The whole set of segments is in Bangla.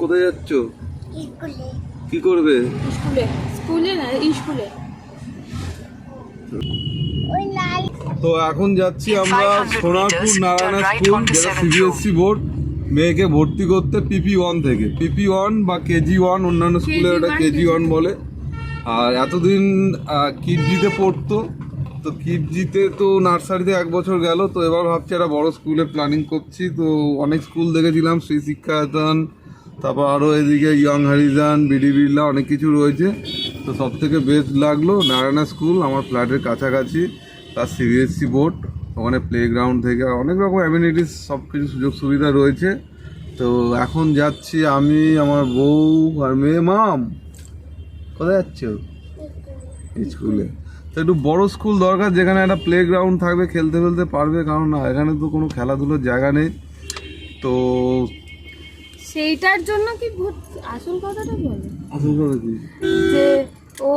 কোথায় যাচ্ছ? স্কুলে। কি করবে? স্কুলে। স্কুলে না স্কুলে। তো এখন যাচ্ছি আমরা সোনারপুর নারায়ণা স্কুল যেটা সিবিএসসি বোর্ড মেয়েকে ভর্তি করতে পিপি ওয়ান থেকে। পিপি ওয়ান বা কেজি ওয়ান অন্যান্য স্কুলে ওটা কেজি ওয়ান বলে। আর এতদিন কিডজিতে পড়তো। তো কিডজিতে তো নার্সারিতে এক বছর গেল। তো এবার ভাবছি একটা বড় স্কুলে প্ল্যানিং করছি। তো অনেক স্কুল দেখেছিলাম শ্রী শিক্ষায়তন তারপর আরও এদিকে ইয়ং হরিজান বিডি বিড়লা অনেক কিছু রয়েছে। তো সব থেকে বেস্ট লাগল নারায়ণা স্কুল আমার ফ্ল্যাটের কাছাকাছি, তার সিবিএসসি বোর্ড ওখানে প্লেগ্রাউন্ড থেকে অনেক রকম অ্যামিনিটিস সব কিছু সুযোগ সুবিধা রয়েছে। তো এখন যাচ্ছি আমি, আমার বউ আর মেয়ে। মাম, কোথায় যাচ্ছ? স্কুলে তো একটু বড় স্কুল দরকার, যেখানে একটা প্লে গ্রাউন্ড থাকবে, খেলতে ফেলতে পারবে। কারণ না, এখানে তো কোনো খেলাধুলোর জায়গা নেই। তো সেইটার জন্য কি ভর্তি আসল কথাটা বলো? আসল করে কি? যে ও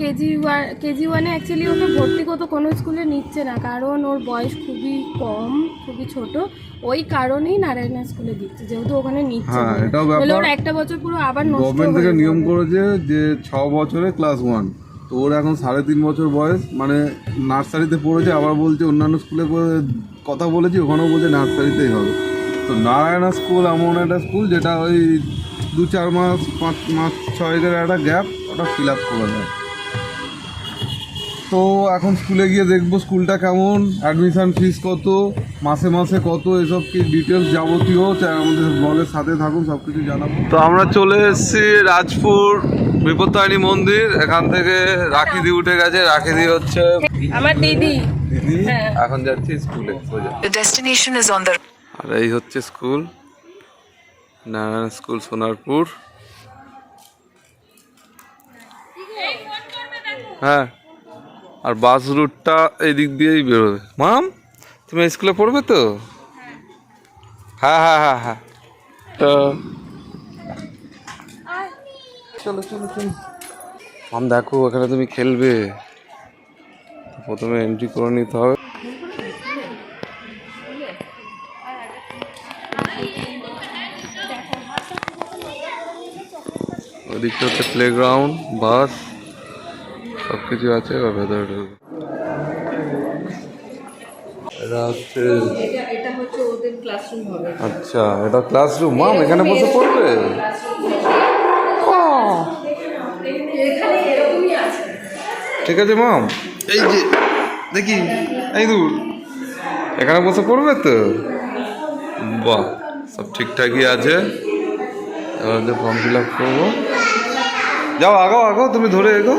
কেজি ওয়ান কেজি ওয়ানে অ্যাকচুয়ালি ওকে ভর্তি করতে কোনো স্কুলে নিচ্ছে না। কারণ ওর বয়স খুবই কম খুবই ছোট। ওই কারণেই নারায়ণা স্কুলে দিচ্ছে যেহেতু ওখানে নিচ্ছে হ্যাঁ। এটাও ওর একটা বছর পুরো আবার নষ্ট গভর্নমেন্ট থেকে নিয়ম করেছে যে ছ বছরে ক্লাস ওয়ান তো ওর এখন সাড়ে তিন বছর বয়স মানে নার্সারিতে পড়েছে আবার বলছে অন্যান্য স্কুলে কথা বলেছি ওখানেও বলছে নার্সারিতেই হবে। তো নারায়ণা স্কুল এমন একটা স্কুল যেটা ওই দু চার মাস পাঁচ মাস ছয়েকের একটা গ্যাপ ওটা ফিল আপ করে দেয়। তো এখন স্কুলে গিয়ে দেখব স্কুলটা কেমন অ্যাডমিশান ফিস কত মাসে মাসে কত এসব কি ডিটেলস যাবতীয় চাই আমাদের ব্লগের সাথে থাকুন সব কিছু জানাব। তো আমরা চলে এসেছি রাজপুর বিপত্তারিণী মন্দির এখান থেকে রাখি দি উঠে গেছে রাখি দি হচ্ছে আমার দিদি। দিদি? হ্যাঁ। এখন যাচ্ছি স্কুলে destination is on the আর এই হচ্ছে স্কুল, নারায়ণ স্কুল সোনারপুর। হ্যাঁ আর বাস রুটটা এই দিক দিয়েই বেরোবে। মাম, তুমি স্কুলে পড়বে তো? হ্যাঁ হ্যাঁ হ্যাঁ হ্যাঁ। তো চলো চলো চলো। মাম, দেখো এখানে তুমি খেলবে। প্রথমে এন্ট্রি করে নিতে হবে। ওদিকটা হচ্ছে প্লে গ্রাউন্ড বাস সব কিছু আছে এবার ভেতরে ঢুকবো। এটা হচ্ছে ক্লাসরুম হবে। আচ্ছা এটা ক্লাসরুম মাম এখানে বসে পড়বে? ও, এখানে এরকমই আছে। ঠিক আছে মাম এই যে দেখি এই দূর। এখানে বসে পড়বে তো? বাহ সব ঠিকঠাকই আছে। এবার ফর্ম ফিল আপ করব। যাও, আগাও আগাও, তুমি ধরে এগো।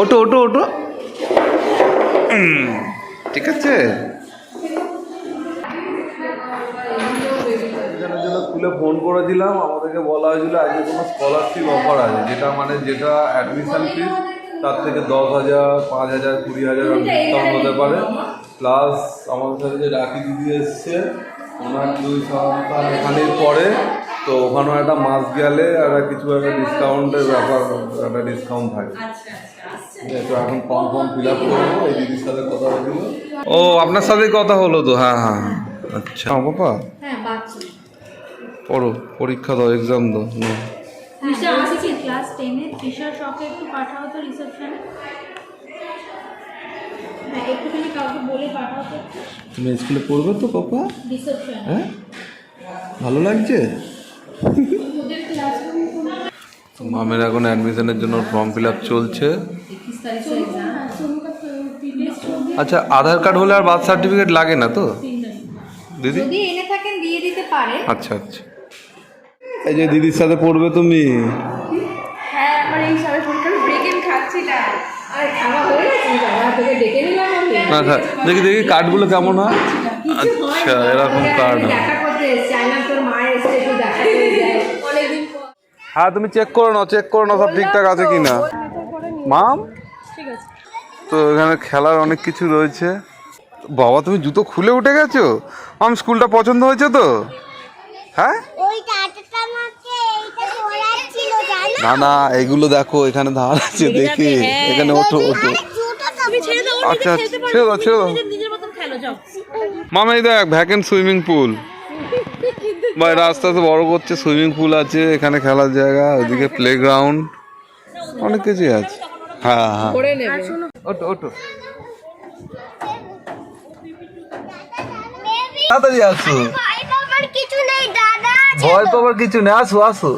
ওটো ওটো ওটো ঠিক আছে। স্কুলে ফোন করেছিলাম, আমাদেরকে বলা হয়েছিল আজকে কোনো স্কলারশিপ অফার আছে, যেটা মানে যেটা অ্যাডমিশন ফিস তার থেকে দশ হাজার, পাঁচ হাজার, কুড়ি হাজার ডিসকাউন্ট হতে পারে। প্লাস আমাদের সাথে যে রাখি দিদি এসছে, ওনার দুই সন্তান এখানেই পড়ে। তো ওখানেও একটা মাস গেলে একটা কিছু একটা ডিসকাউন্টের ব্যাপার একটা ডিসকাউন্ট থাকে। ঠিক তো এখন ফর্ম ফর্ম ফিল আপ করব এই দিদির সাথে কথা হয়েছিল ও আপনার সাথেই কথা হলো তো হ্যাঁ হ্যাঁ হ্যাঁ। আচ্ছা। বাবা। হ্যাঁ পড়ো পরীক্ষা দাও এক্সাম দাও ক্লাস টেনে একটু পাঠাও তো রিসেপশনে হ্যাঁ তুমি স্কুলে পড়বে তো পাপা? হ্যাঁ? ভালো লাগছে? মামের এখন অ্যাডমিশনের জন্য ফর্ম ফিল আপ চলছে। আচ্ছা আধার কার্ড হলে আর বার্থ সার্টিফিকেট লাগে না তো? দিদি? যদি এনে থাকেন দিয়ে দিতে পারে। আচ্ছা আচ্ছা। এই যে দিদির সাথে পড়বে তুমি। হ্যাঁ আমার এই পরীক্ষার খাচ্ছি না। আর খাওয়া হয়ে গেছে বাবা তোকে ডেকে নিলাম। আমি না দেখি দেখি কার্ডগুলো কেমন হয়? আচ্ছা এরকম কার্ড হ্যাঁ তুমি চেক করে নাও চেক করে নাও সব ঠিকঠাক আছে কি না মাম? তো এখানে খেলার অনেক কিছু রয়েছে। বাবা তুমি জুতো খুলে উঠে গেছো? মাম স্কুলটা পছন্দ হয়েছে তো? হ্যাঁ? না না এগুলো দেখো এখানে ধার আছে দেখি। এখানে ওঠো ওঠো। জুতোটা ছেড়ে দাও আচ্ছা ছেড়ে দাও ছেড়ে মামা এই দেখ ভ্যাকেন্ট সুইমিং পুল বা আস্তে আস্তে বড় করছে সুইমিং পুল আছে এখানে খেলার জায়গা ওইদিকে প্লে গ্রাউন্ড অনেক কিছুই আছে। হ্যাঁ হ্যাঁ। ওটো ওটো তাড়াতাড়ি আসো। ভয় পাবার কিছু নেই আসো আসো।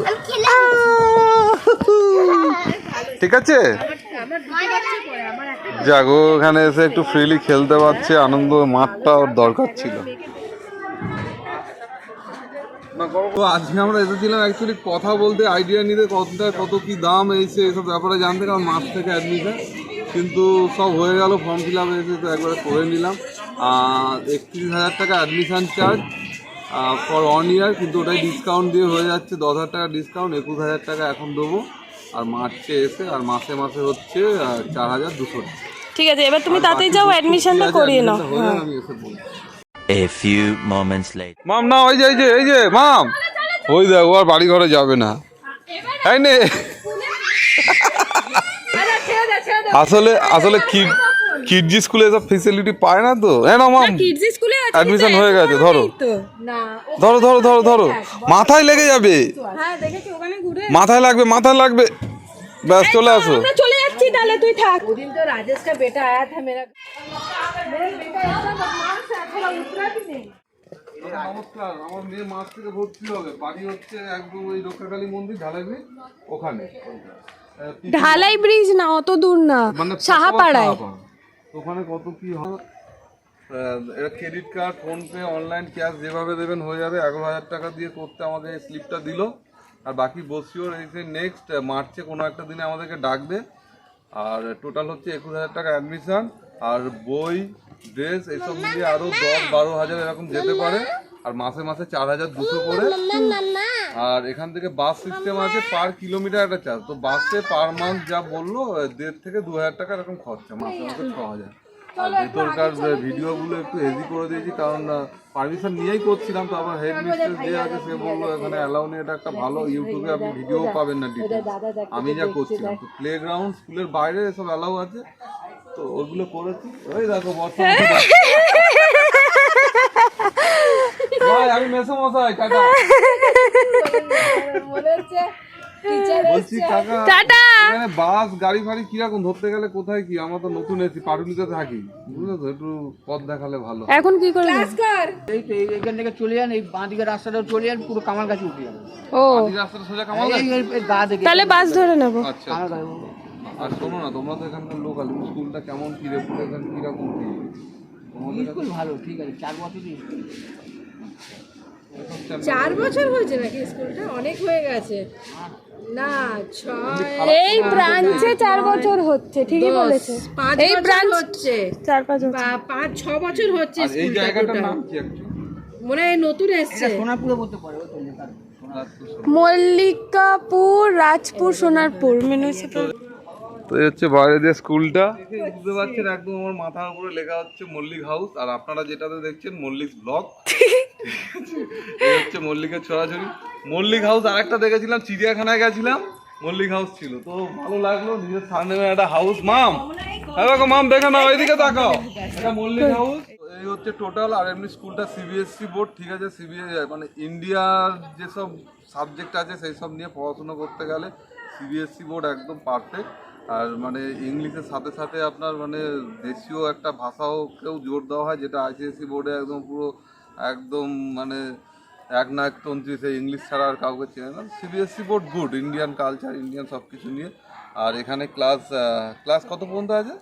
ঠিক আছে? যাক ও এখানে এসে একটু ফ্রিলি খেলতে পারছে আনন্দ মাঠটা ওর দরকার ছিল। তো আজকে আমরা এসেছিলাম অ্যাকচুয়ালি কথা বলতে আইডিয়া নিতে কতটা কত কি দাম এসে এইসব ব্যাপারে জানতে কারণ মাস থেকে অ্যাডমিশন কিন্তু সব হয়ে গেল ফর্ম ফিল আপ এসে তো একবারে করে নিলাম। আর একত্রিশ হাজার টাকা admission charge for one year কিন্তু ওটাই ডিসকাউন্ট দিয়ে হয়ে যাচ্ছে দশ হাজার টাকা ডিসকাউন্ট একুশ হাজার টাকা এখন দেবো। আর মার্চে এসে আর মাসে মাসে হচ্ছে চার হাজার দুশো টাকা। ঠিক আছে এবার তুমি তাতেই যাও অ্যাডমিশনটা করিয়ে নাও। হয়ে। আমি এসে বলব। A few moments later. মাম না ওই যে এই যে এই যে মাম। ওই দেখ ও আর বাড়ি ঘরে যাবে না। এই নে। আসলে আসলে কি কিডজি স্কুলে এসব ফেসিলিটি পায় না তো। হ্যাঁ না মাম। কিডজি স্কুলে অ্যাডমিশন হয়ে গেছে ধরো। ধরো ধরো ধরো ধরো। মাথায় লেগে যাবে। মাথায় লাগবে মাথায় লাগবে। ব্যাস চলে আসো। চলে যাচ্ছি তাহলে তুই থাক। ওদিন তো রাজেশ কা বেটা আয়া থা হ্যাঁ, মেরা নমস্কার আমার মেয়ে মাস থেকে ভর্তি হবে। বাড়ি হচ্ছে একদম ওই রক্ষাকালী মন্দির ঢালাইবি ওখানে। ঢালাই ব্রিজ না অত দূর না মানে সাহাপাড়ায়। ওখানে কত কি হয়? এটা credit card PhonePe online cash যেভাবে দেবেন হয়ে যাবে। এগারো হাজার টাকা দিয়ে করতে এই স্লিপটা দিল। আর বাকি বসিওর এই যে নেক্সট মার্চে কোনো একটা দিনে আমাদেরকে ডাকবে। আর টোটাল হচ্ছে একুশ হাজার টাকা অ্যাডমিশন আর বই ড্রেস এইসব মিলিয়ে আরও দশ বারো হাজার এরকম যেতে পারে। আর মাসে মাসে চার হাজার দুশো করে। আর এখান থেকে বাস সিস্টেম আছে পার কিলোমিটার একটা চার্জ তো বাসে পার মান্থ যা বলল দেড় থেকে দু হাজার টাকা এরকম খরচা মাসে মাসে ছ হাজার। আর ভেতরকার ভিডিওগুলো একটু হেভি করে দিয়েছি কারণ পারমিশন নিয়েই করছিলাম তো আবার হেড মিস্ট্রেস যে আছে সে বলল এখানে অ্যালাউ নেই এটা একটা ভালো ইউটিউবে আপনি ভিডিও পাবেন না ডিটেলস আমি যা করছিলাম তো প্লে গ্রাউন্ড স্কুলের বাইরে এসব অ্যালাউ আছে। তো ওগুলো করেছি ওই দেখো বর্তমানে আমি মেসো মশাই বলছি কাকা এখানে বাস গাড়ি ফাড়ি কীরকম? ধরতে গেলে কোথায় কি? আমরা তো নতুন এসি পাটুলিতে থাকি। বুঝলে তো একটু পথ দেখালে ভালো। এখন কি করবে এই তো এই- এইখান থেকে চলে যান এই বাঁ দিকে রাস্তাটা চলে যান পুরো কামাল গাছে উঠে যাবেন ও। রাস্তাটা সোজা কামাল এই এই- এই গা দেখে তাহলে বাস ধরে নেব। আচ্ছা আচ্ছা। গাছে আর শোনো না তোমরা তো এখানকার লোকাল স্কুলটা কেমন কি রেপুটেশন কীরকম কি স্কুল ভালো ঠিক আছে চার বছরই স্কুল। চার বছর। হয়েছে নাকি স্কুলটা? অনেক হয়ে গেছে। না এই ব্রাঞ্চে চার বছর হচ্ছে ঠিকই বলেছে। এই ব্রাঞ্চ হচ্ছে। চার পাঁচ পাঁচ ছ বছর হচ্ছে এই স্কুলটা জায়গাটার নাম কি মনে হয় নতুন এসছে। বলতে পারে মল্লিকাপুর রাজপুর সোনারপুর মিউনিসিপাল তো এই হচ্ছে বাইরে যে স্কুলটা। বুঝতে পারছেন একদম আমার মাথার উপরে লেখা হচ্ছে মল্লিক হাউস আর আপনারা যেটাতে দেখছেন মল্লিক ব্লক। এই হচ্ছে মল্লিকের ছড়াছড়ি। মল্লিক হাউস আরেকটা দেখেছিলাম চিড়িয়াখানায় গেছিলাম মল্লিক হাউস ছিল। তো ভালো লাগল নিজের সামনে একটা হাউস মাম হ্যাঁ দেখো মাম দেখে নাও এইদিকে তাকাও। এটা মল্লিক হাউস। এই হচ্ছে টোটাল আর এমনি স্কুলটা সিবিএসসি বোর্ড ঠিক আছে সিবিএস মানে ইন্ডিয়ার যেসব সাবজেক্ট আছে সেই সব নিয়ে পড়াশোনা করতে গেলে সিবিএসসি বোর্ড একদম পারফেক্ট আর মানে ইংলিশের সাথে সাথে আপনার মানে দেশীয় একটা ভাষাও কেউ জোর দেওয়া হয় যেটা আইসিএসসি বোর্ডে একদম পুরো একদম মানে এক না এক তন্ত্রী সেই ইংলিশ ছাড়া আর কাউকে চেনে না। CBSE board good Indian culture Indian সব কিছু নিয়ে। আর এখানে ক্লাস ক্লাস কত পর্যন্ত আছে?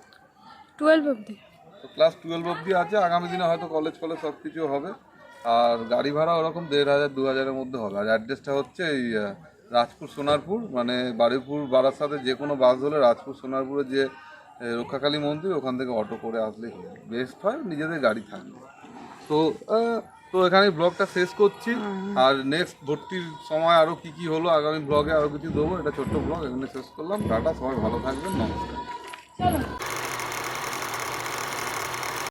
টুয়েলভ অব্দি তো ক্লাস টুয়েলভ অবধি আছে আগামী দিনে হয়তো কলেজ ফলেজ সব কিছু হবে। আর গাড়ি ভাড়া ওরকম দেড় হাজার দু হাজারের মধ্যে হবে। আর অ্যাড্রেসটা হচ্ছে এই রাজপুর সোনারপুর মানে বারুইপুর বারাসাতে যে কোনো বাস ধরলে রাজপুর সোনারপুরে যে রক্ষাকালী মন্দির ওখান থেকে অটো করে আসলে বেস্ট হয় নিজেদের গাড়ি থাকবে তো তো এখানে ব্লগটা শেষ করছি। আর নেক্সট ভর্তির সময় আরও কি কি হলো আগামী ব্লগে আরও কিছু দেবো এটা ছোট্ট ব্লগ এখানে শেষ করলাম। টাটা সবাই ভালো থাকবেন নমস্কার।